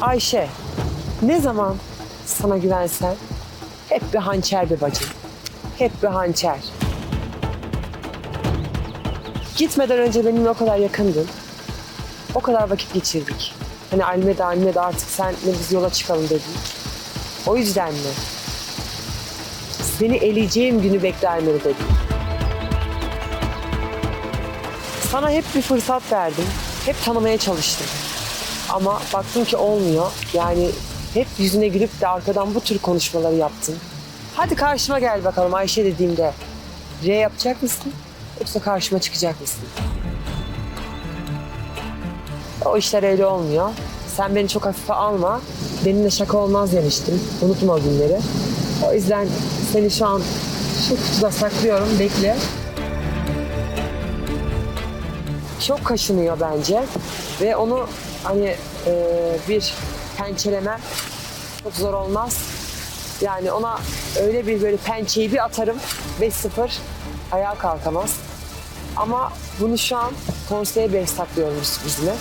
Ayşe, ne zaman sana güvensem hep bir hançer be bacım. Hep bir hançer. Gitmeden önce benimle o kadar yakındın. O kadar vakit geçirdik. Hani Almeda Almeda artık senle biz yola çıkalım dedin. O yüzden mi? Seni eleyeceğim günü bekle Almeda dedim. Sana hep bir fırsat verdim. Hep tanımaya çalıştım. Ama baktım ki olmuyor. Yani hep yüzüne gülüp de arkadan bu tür konuşmaları yaptın. Hadi karşıma gel bakalım Ayşe dediğimde. R yapacak mısın? Yoksa karşıma çıkacak mısın? O işler öyle olmuyor. Sen beni çok hafife alma. Benimle şaka olmaz demiştim. Unutma o günleri. O yüzden seni şu an şu kutuda saklıyorum. Bekle. Çok kaşınıyor bence. Ve onu hani e, bir pençelemem çok zor olmaz. Yani ona öyle bir böyle pençeyi bir atarım 5-0 ayağa kalkamaz. Ama bunu şu an konseye 5 saklıyormuş bizimle.